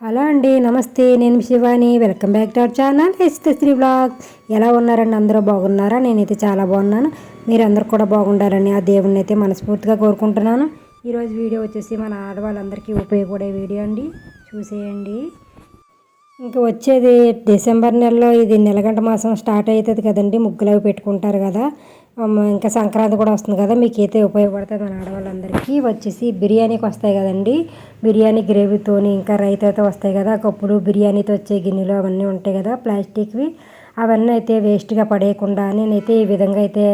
Hello అండి నమస్తే. నేను Shivani. Welcome back to our channel. Sri blog. ఎలా ఉన్నారండి? అందరూ బాగున్నారా? నేనైతే చాలా బాగున్నాను. మీరందరూ కూడా బాగుండాలని ఆ దేవుణ్ణి అయితే మనస్ఫూర్తిగా కోరుకుంటున్నాను. ఈరోజు వీడియో వచ్చేసి మన ఆడవాళ్ళందరికీ ఉపయోగపడే వీడియో అండి. చూసేయండి. ఇంకా వచ్చేది డిసెంబర్ నెలలో ఇది నెలగంట మాసం స్టార్ట్ అవుతుంది కదండి ముగ్గులు అవి పెట్టుకుంటారు కదా. ఇంకా సంక్రాంతి కూడా వస్తుంది కదా మీకు అయితే ఉపయోగపడుతుంది మన ఆడవాళ్ళందరికీ. వచ్చేసి బిర్యానీకి వస్తాయి కదండి. బిర్యానీ గ్రేవీతోని ఇంకా రైతాతో వస్తాయి కదా. ఒకప్పుడు బిర్యానీతో వచ్చే గిన్నెలు అవన్నీ ఉంటాయి కదా ప్లాస్టిక్వి. అవన్నీ అయితే వేస్ట్గా పడేయకుండా నేనైతే ఈ విధంగా అయితే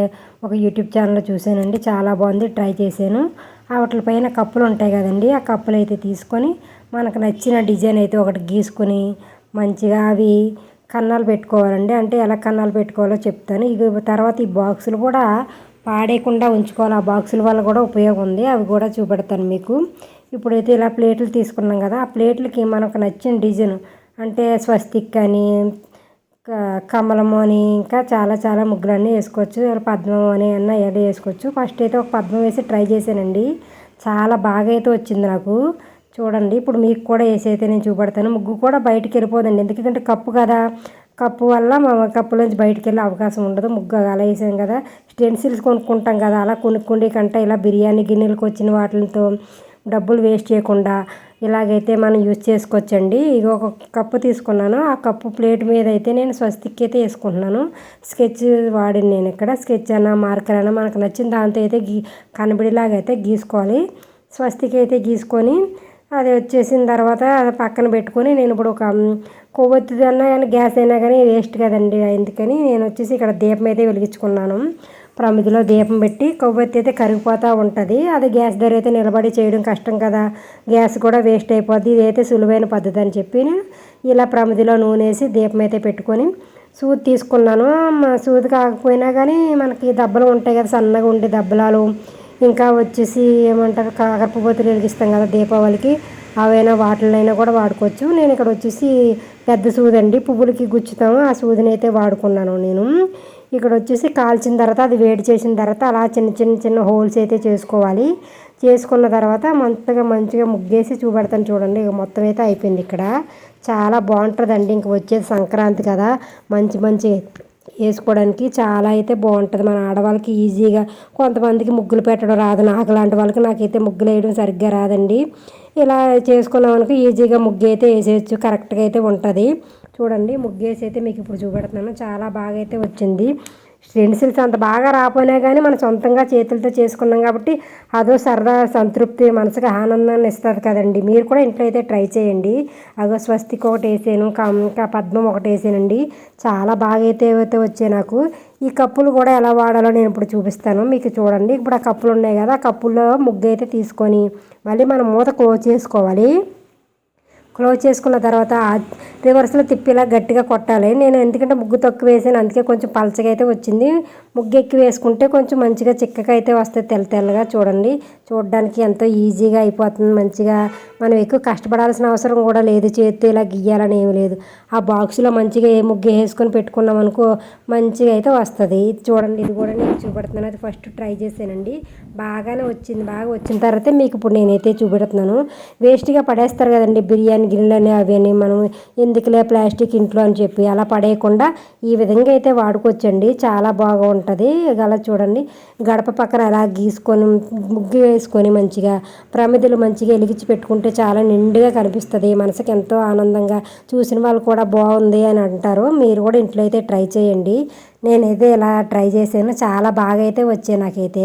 ఒక యూట్యూబ్ ఛానల్లో చూశానండి. చాలా బాగుంది ట్రై చేశాను. వాటిపైన కప్పులు ఉంటాయి కదండి ఆ కప్పులు అయితే తీసుకొని మనకు నచ్చిన డిజైన్ అయితే ఒకటి గీసుకొని మంచిగా అవి కన్నాలు పెట్టుకోవాలండి. అంటే ఎలా కన్నాలు పెట్టుకోవాలో చెప్తాను. ఇక తర్వాత ఈ బాక్సులు కూడా పాడేయకుండా ఉంచుకోవాలి. ఆ బాక్సుల వల్ల కూడా ఉపయోగం ఉంది. అవి కూడా చూపెడతాను మీకు. ఇప్పుడైతే ఇలా ప్లేట్లు తీసుకున్నాం కదా ఆ ప్లేట్లకి మనకు నచ్చిన డిజైన్ అంటే స్వస్తిక్ అని కమలము అని ఇంకా చాలా చాలా ముగ్గులన్నీ వేసుకోవచ్చు. పద్మం అని అన్న ఏదో వేసుకోవచ్చు. ఫస్ట్ అయితే ఒక పద్మం వేసి ట్రై చేశానండి. చాలా బాగా అయితే వచ్చింది నాకు. చూడండి. ఇప్పుడు మీకు కూడా వేసి అయితే నేను చూపెడతాను. ముగ్గు కూడా బయటికి వెళ్ళిపోదండి. ఎందుకంటే కప్పు కదా. కప్పు వల్ల మా కప్పులోంచి బయటికి వెళ్ళే అవకాశం ఉండదు. ముగ్గు అలా వేసాం కదా. స్టెన్సిల్స్ కొనుక్కుంటాం కదా. అలా కొనుక్కుండే కంటే ఇలా బిర్యానీ గిన్నెలకు వచ్చిన వాటితో డబ్బులు వేస్ట్ చేయకుండా ఇలాగైతే మనం యూజ్ చేసుకోవచ్చండి. ఇది ఒక కప్పు తీసుకున్నాను. ఆ కప్పు ప్లేట్ మీద అయితే నేను స్వస్తిక్ అయితే వేసుకుంటున్నాను. స్కెచ్ వాడిని నేను ఇక్కడ. స్కెచ్ అన్న మార్కర్ అన్న మనకు నచ్చిన దాంతో అయితే గీ కనబడిలాగైతే అయితే గీసుకోవాలి. స్వస్తిక్ అయితే గీసుకొని అది వచ్చేసిన తర్వాత అది పక్కన పెట్టుకొని నేను ఇప్పుడు ఒక కొవ్వొత్తి అన్నా కానీ గ్యాస్ అయినా కానీ వేస్ట్ కదండి అందుకని నేను వచ్చేసి ఇక్కడ దీపం అయితే వెలిగించుకున్నాను. ప్రమిదిలో దీపం పెట్టి కొవ్వొత్తి అయితే కరిగిపోతూ ఉంటుంది. అది గ్యాస్ దగ్గర అయితే నిలబడి చేయడం కష్టం కదా. గ్యాస్ కూడా వేస్ట్ అయిపోద్ది. ఇదైతే సులువైన పద్ధతి అని చెప్పి నేను ఇలా ప్రమిదిలో నూనె వేసి దీపం అయితే పెట్టుకొని సూది తీసుకున్నాను. సూది కాకపోయినా కానీ మనకి దెబ్బలు ఉంటాయి కదా సన్నగా ఉండే దెబ్బలాలు ఇంకా వచ్చేసి ఏమంటారు కాకరపువ్వొత్తులు వెలిగిస్తాం కదా దీపావళికి. అవైనా వాటిలైనా కూడా వాడుకోవచ్చు. నేను ఇక్కడ వచ్చేసి పెద్ద సూది అండి పువ్వులకి గుచ్చుతాము. ఆ సూదిని అయితే వాడుకున్నాను నేను. ఇక్కడ వచ్చేసి కాల్చిన తర్వాత అది వేడి చేసిన తర్వాత అలా చిన్న చిన్న చిన్న హోల్స్ అయితే చేసుకోవాలి. చేసుకున్న తర్వాత మంతగా మంచిగా ముగ్గేసి చూపెడతాను చూడండి. ఇక మొత్తం అయితే అయిపోయింది ఇక్కడ. చాలా బాగుంటుందండి. ఇంక వచ్చేది సంక్రాంతి కదా. మంచి మంచి వేసుకోవడానికి చాలా అయితే బాగుంటుంది. మన ఆడవాళ్ళకి ఈజీగా కొంతమందికి ముగ్గులు పెట్టడం రాదు. నాకు లాంటి వాళ్ళకి నాకైతే ముగ్గులు వేయడం సరిగ్గా రాదండి. ఇలా చేసుకున్నామనుకో ఈజీగా ముగ్గు అయితే వేసేయచ్చు. కరెక్ట్గా అయితే ఉంటుంది. చూడండి ముగ్గు వేసి అయితే మీకు ఇప్పుడు చూపెడుతున్నాను. చాలా బాగా అయితే వచ్చింది. పెన్సిల్స్ అంత బాగా రాపోయినా కానీ మనం సొంతంగా చేతులతో చేసుకున్నాం కాబట్టి అదో సరదా సంతృప్తి మనసుకు ఆనందాన్ని ఇస్తుంది కదండి. మీరు కూడా ఇంట్లో అయితే ట్రై చేయండి. అగో స్వస్తికి ఒకటి వేసాను ఇంకా పద్మం ఒకటి వేసానండి చాలా బాగా అయితే అయితే వచ్చాయి నాకు. ఈ కప్పులు కూడా ఎలా వాడాలో నేను ఇప్పుడు చూపిస్తాను. మీకు చూడండి. ఇప్పుడు ఆ కప్పులు ఉన్నాయి కదా ఆ కప్పుల్లో ముగ్గు అయితే తీసుకొని మళ్ళీ మనం మూత క్లోజ్ చేసుకోవాలి. క్లోజ్ చేసుకున్న తర్వాత రివర్స్లో తిప్పిలా గట్టిగా కొట్టాలి. నేను ఎందుకంటే ముగ్గు తక్కువ వేసాను. అందుకే కొంచెం పలచగా అయితే వచ్చింది. ముగ్గు ఎక్కువ వేసుకుంటే కొంచెం మంచిగా చిక్కగా అయితే వస్తుంది తెల్ల తెల్లగా చూడండి. చూడడానికి ఎంతో ఈజీగా అయిపోతుంది. మంచిగా మనం ఎక్కువ కష్టపడాల్సిన అవసరం కూడా లేదు. చేతితో ఇలా గీయాలని ఏమి లేదు. ఆ బాక్స్లో మంచిగా ఏ ముగ్గు వేసుకొని పెట్టుకున్నాం అనుకో మంచిగా అయితే వస్తుంది. ఇది చూడండి. ఇది కూడా నేను చూపెడుతున్నాను. అది ఫస్ట్ ట్రై చేశానండి. బాగానే వచ్చింది. బాగా వచ్చిన తర్వాత మీకు ఇప్పుడు నేనైతే చూపెడుతున్నాను. వేస్ట్గా పడేస్తారు కదండి. బిర్యానీ గిన్నెలని అవన్నీ మనం ఎందుకులే ప్లాస్టిక్ ఇంట్లో అని చెప్పి అలా పడేయకుండా ఈ విధంగా అయితే వాడుకోవచ్చండి. చాలా బాగా ఉంటుంది. అలా చూడండి. గడప పక్కన అలా గీసుకొని ముగ్గు వేసుకొని మంచిగా ప్రమిదలు మంచిగా వెలిగించి పెట్టుకుంటే చాలా నిండుగా కనిపిస్తుంది. మనసుకి ఎంతో ఆనందంగా చూసిన వాళ్ళు కూడా బాగుంది అని అంటారు. మీరు కూడా ఇంట్లో అయితే ట్రై చేయండి. నేనైతే ఇలా ట్రై చేశాను. చాలా బాగా అయితే వచ్చాయి నాకైతే.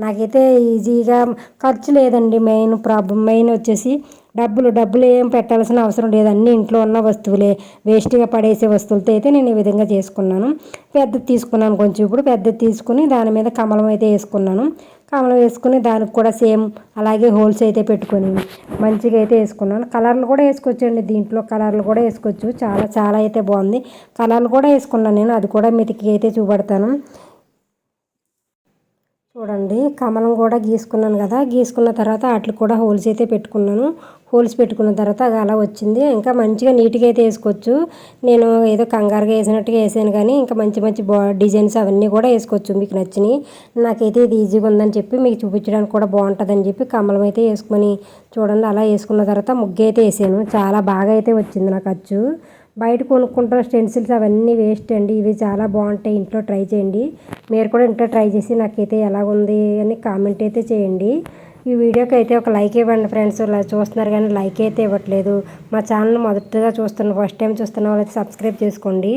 నాకైతే ఈజీగా ఖర్చు లేదండి. మెయిన్ ప్రాబ్లం మెయిన్ వచ్చేసి డబ్బులు డబ్బులు ఏం పెట్టాల్సిన అవసరం లేదు. అన్నీ ఇంట్లో ఉన్న వస్తువులే. వేస్ట్గా పడేసే వస్తువులతో అయితే నేను ఈ విధంగా చేసుకున్నాను. పెద్దది తీసుకున్నాను కొంచెం ఇప్పుడు. పెద్దది తీసుకుని దాని మీద కమలం అయితే వేసుకున్నాను. కమలం వేసుకుని దానికి కూడా సేమ్ అలాగే హోల్స్ అయితే పెట్టుకొని మంచిగా అయితే వేసుకున్నాను. కలర్లు కూడా వేసుకోవచ్చండి. దీంట్లో కలర్లు కూడా వేసుకోవచ్చు. చాలా చాలా అయితే బాగుంది. కలర్లు కూడా వేసుకున్నాను నేను. అది కూడా మీటికి అయితే చూపెడతాను. చూడండి కమలం కూడా గీసుకున్నాను కదా. గీసుకున్న తర్వాత వాటికి కూడా హోల్స్ అయితే పెట్టుకున్నాను. హోల్స్ పెట్టుకున్న తర్వాత అలా వచ్చింది. ఇంకా మంచిగా నీట్గా అయితే వేసుకోవచ్చు. నేను ఏదో కంగారుగా వేసినట్టుగా వేసాను కానీ ఇంకా మంచి మంచి బా డిజైన్స్ అవన్నీ కూడా వేసుకోవచ్చు మీకు నచ్చినాయి నాకైతే ఇది ఈజీగా ఉందని చెప్పి మీకు చూపించడానికి కూడా బాగుంటుందని చెప్పి కమలం అయితే వేసుకొని చూడండి. అలా వేసుకున్న తర్వాత ముగ్గు అయితే వేసాను. చాలా బాగా అయితే వచ్చింది నాకు అచ్చు. బయట కొనుక్కుంటున్న స్టెన్సిల్స్ అవన్నీ వేస్ట్ అండి. ఇవి చాలా బాగుంటాయి. ఇంట్లో ట్రై చేయండి. మీరు కూడా ఇంట్లో ట్రై చేసి నాకైతే ఎలా ఉంది అని కామెంట్ అయితే చేయండి. ఈ వీడియోకి అయితే ఒక లైక్ ఇవ్వండి ఫ్రెండ్స్. ఇలా చూస్తున్నారు కానీ లైక్ అయితే ఇవ్వట్లేదు. మా ఛానల్ మొదటగా చూస్తున్న ఫస్ట్ టైం చూస్తున్న వాళ్ళైతే సబ్స్క్రైబ్ చేసుకోండి.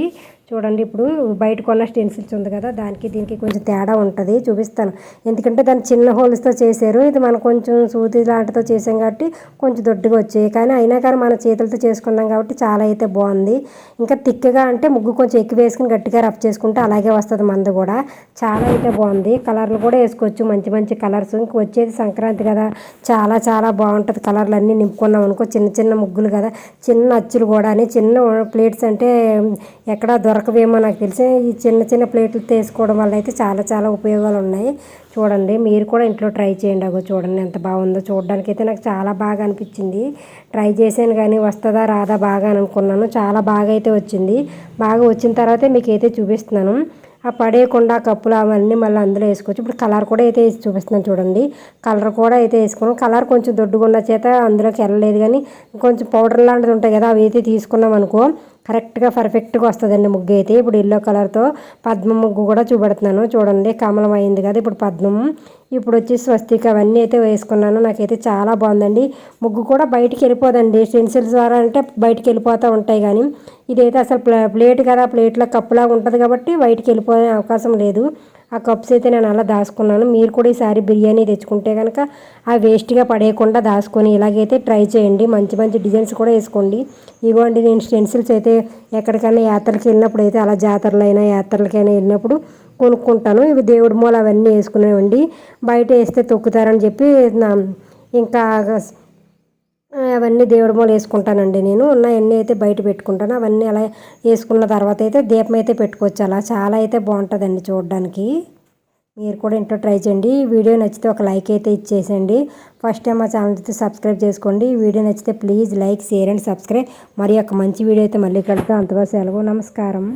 చూడండి ఇప్పుడు బయట కొన్న స్టెన్సిల్స్ ఉంది కదా దానికి దీనికి కొంచెం తేడా ఉంటుంది చూపిస్తాను. ఎందుకంటే దాన్ని చిన్న హోల్స్తో చేశారు ఇది మనం కొంచెం సూది లాంటితో చేసాం కాబట్టి కొంచెం దొడ్డుగా వచ్చాయి. కానీ అయినా కానీ మన చేతులతో చేసుకున్నాం కాబట్టి చాలా అయితే బాగుంది. ఇంకా తిక్కగా అంటే ముగ్గు కొంచెం ఎక్కువ వేసుకుని గట్టిగా రఫ్ చేసుకుంటే అలాగే వస్తుంది మందు కూడా. చాలా అయితే బాగుంది. కలర్లు కూడా వేసుకోవచ్చు మంచి మంచి కలర్స్. ఇంక వచ్చేది సంక్రాంతి కదా చాలా చాలా బాగుంటుంది కలర్లు అన్నీ నింపుకున్నాం అనుకో చిన్న చిన్న ముగ్గులు కదా చిన్న అచ్చులు కూడా అని చిన్న ప్లేట్స్ అంటే ఎక్కడ దొరకవేమో నాకు తెలిసి ఈ చిన్న చిన్న ప్లేట్లు తీసుకోవడం వల్ల అయితే చాలా చాలా ఉపయోగాలు ఉన్నాయి. చూడండి మీరు కూడా ఇంట్లో ట్రై చేయండి. అగో చూడండి ఎంత బాగుందో చూడడానికి అయితే నాకు చాలా బాగా అనిపించింది. ట్రై చేశాను కానీ వస్తుందా రాదా బాగా అని అనుకున్నాను. చాలా బాగా అయితే వచ్చింది. బాగా వచ్చిన తర్వాతే మీకు అయితే చూపిస్తున్నాను. ఆ పడేయకుండా కప్పులు అవన్నీ మళ్ళీ అందులో వేసుకోవచ్చు. ఇప్పుడు కలర్ కూడా అయితే వేసి చూపిస్తున్నాను చూడండి. కలర్ కూడా అయితే వేసుకున్నాం కలర్ కొంచెం దొడ్డుగున్న చేత అందులోకి వెళ్ళలేదు కానీ కొంచెం పౌడర్ లాంటిది ఉంటాయి కదా అవి అయితే తీసుకున్నాం అనుకో. కరెక్ట్గా పర్ఫెక్ట్గా వస్తుందండి ముగ్గు అయితే. ఇప్పుడు ఎల్లో కలర్తో పద్మం ముగ్గు కూడా చూపెడుతున్నాను. చూడండి కమలం అయింది కదా ఇప్పుడు పద్మం. ఇప్పుడు వచ్చి స్వస్తిక అవన్నీ అయితే వేసుకున్నాను. నాకైతే చాలా బాగుందండి. ముగ్గు కూడా బయటికి వెళ్ళిపోదండి. స్టెన్సిల్స్ ద్వారా అంటే బయటికి వెళ్ళిపోతూ ఉంటాయి కానీ ఇదైతే అసలు ప్లేట్ కదా. ప్లేట్లో కప్పులాగా ఉంటుంది కాబట్టి బయటికి వెళ్ళిపోయే అవకాశం లేదు. ఆ కప్స్ అయితే నేను అలా దాచుకున్నాను. మీరు కూడా ఈసారి బిర్యానీ తెచ్చుకుంటే కనుక ఆ వేస్ట్గా పడేయకుండా దాచుకొని ఇలాగైతే ట్రై చేయండి. మంచి మంచి డిజైన్స్ కూడా వేసుకోండి. ఇవ్వండి నేను స్టెన్సిల్స్ అయితే ఎక్కడికైనా యాత్రలకు వెళ్ళినప్పుడు అయితే అలా జాతరలైనా యాత్రలకైనా వెళ్ళినప్పుడు కొనుక్కుంటాను. ఇవి దేవుడి మూల అవన్నీ వేసుకునేవండి. బయట వేస్తే తొక్కుతారని చెప్పి ఇంకా అవన్నీ దేవుడి మూల వేసుకుంటానండి నేను. ఉన్నాయన్నీ అయితే బయట పెట్టుకుంటాను అవన్నీ అలా వేసుకున్న తర్వాత అయితే దీపం అయితే పెట్టుకోవచ్చు. అలా చాలా అయితే బాగుంటుందండి చూడడానికి. మీరు కూడా ఇంట్లో ట్రై చేయండి. ఈ వీడియో నచ్చితే ఒక లైక్ అయితే ఇచ్చేసండి ఫస్ట్ టైం మా ఛానల్ అయితే సబ్స్క్రైబ్ చేసుకోండి. ఈ వీడియో నచ్చితే please like share and subscribe. మరి ఒక మంచి వీడియో అయితే మళ్ళీ కలుగుతాం అంతగా సెలవు. నమస్కారం.